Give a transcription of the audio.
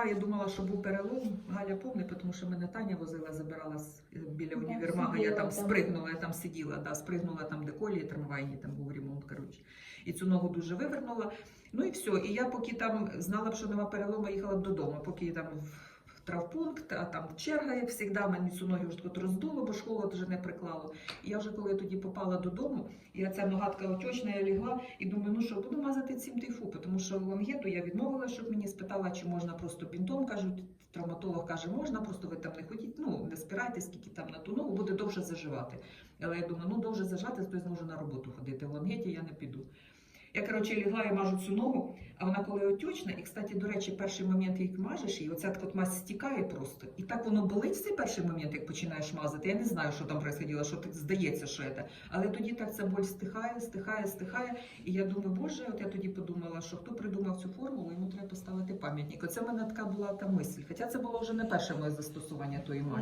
лягла, я думала, що був перелом. Галя повне, тому що мене Таня возила, забирала з- біля універмага. Я там спригнула, я там сиділа, да, спригнула там, де колії трамвайні, там був ремонт. Коротше. І цю ногу дуже вивернула. Ну і все. І я поки там знала б, що нема перелому, їхала б додому, поки там травпункт, а там черга, як завжди, мені цю ногу вже роздуло, бо ж холод вже не приклало. І я вже коли тоді попала додому, і ця ногатка отечна, я лягла і думаю, ну що, буду мазати цим тайфу, тому що лангету я відмовила, щоб мені спитала, чи можна просто бінтом. Кажуть, травматолог каже, можна, просто ви там не ходіть, ну не спирайте, скільки там на ту ногу, буде довше заживати. Але я думаю, ну довше зажати, то я зможу на роботу ходити. В лангеті я не піду. Я, коротше, лягла і мажу цю ногу, а вона коли отючна, і, кстати, до речі, перший момент, як мажеш, і оця от мазь стікає просто. І так воно болить в цей перший момент, як починаєш мазати. Я не знаю, що там происходило, що так здається, що це. Але тоді так ця боль стихає, стихає, стихає. І я думаю, боже, от я тоді подумала, що хто придумав цю формулу, йому треба поставити пам'ятник. Оце в мене така була та мисль. Хоча це було вже не перше моє застосування тої мазі.